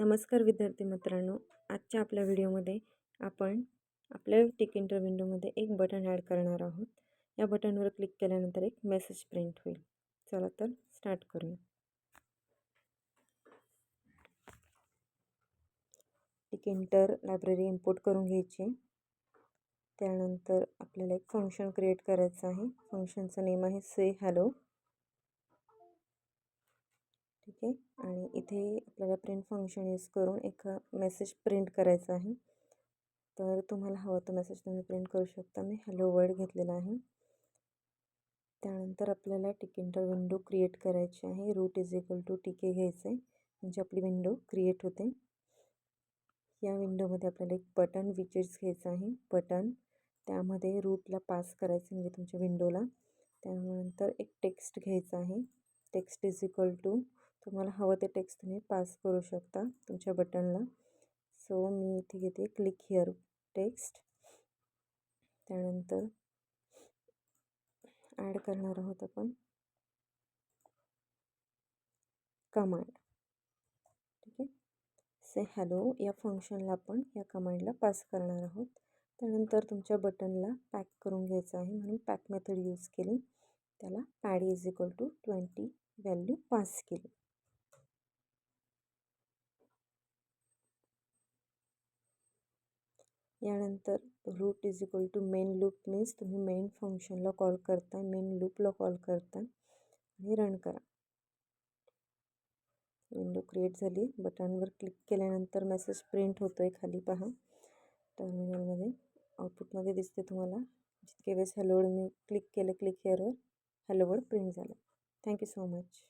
नमस्कार विद्यार्थी मित्रांनो. आजच्या आपल्या व्हिडिओमध्ये आपण आपल्या टिकिंटर विंडोमध्ये एक बटन ॲड करणार आहोत. या बटनवर क्लिक केल्यानंतर एक मेसेज प्रिंट होईल. चला तर स्टार्ट करूया. टिकेंटर लायब्ररी इम्पोर्ट करून घ्यायची. त्यानंतर आपल्याला एक फंक्शन क्रिएट करायचं आहे. फंक्शनचं नेम आहे से हॅलो. आहे आणि इथे आपल्याला प्रिंट फंक्शन यूज करून एक मेसेज प्रिंट करायचा आहे. तर तुम्हाला हवा तो मेसेज तुम्ही प्रिंट करू शकता. मी हॅलो वर्ड घेतलेला आहे. त्यानंतर आपल्याला टिकिंटर विंडो क्रिएट करायची आहे. Root is equal to Tk घ्यायचं आहे. म्हणजे आपली विंडो क्रिएट होते. या विंडोमध्ये आपल्याला एक बटन विचेस घ्यायचं आहे. बटन त्यामध्ये रूटला पास करायचं म्हणजे तुमच्या विंडोला त्यानंतर एक टेक्स्ट घ्यायचं आहे. टेक्स्ट इज इक्वल टू तुम्हाला हवं ते टेक्स्ट तुम्ही पास करू शकता तुमच्या बटनला सो मी इथे घेते क्लिक हिअर टेक्स्ट त्यानंतर ॲड करणार आहोत आपण. कमांड ठीक आहे? से हॅलो या फंक्शनला आपण या कमांडला पास करणार आहोत. त्यानंतर तुमच्या बटनला पॅक करून घ्यायचं आहे म्हणून पॅक मेथड यूज केली. त्याला pad is equal to twenty value pass केली. यानंतर root is equal to main loop means तुम्ही मेन फंक्शनला कॉल करता मेन लूपला कॉल करता आणि रन करा. विंडो क्रिएट झाली. बटनवर क्लिक केल्यानंतर मेसेज प्रिंट होतो आहे खाली पहा. टर्मिनलमध्ये आउटपुटमध्ये दिसते तुम्हाला. जितके वेळेस हॅलोवर मी क्लिक केलं क्लिक हेअरवर हॅलोवर प्रिंट झालं. Thank you so much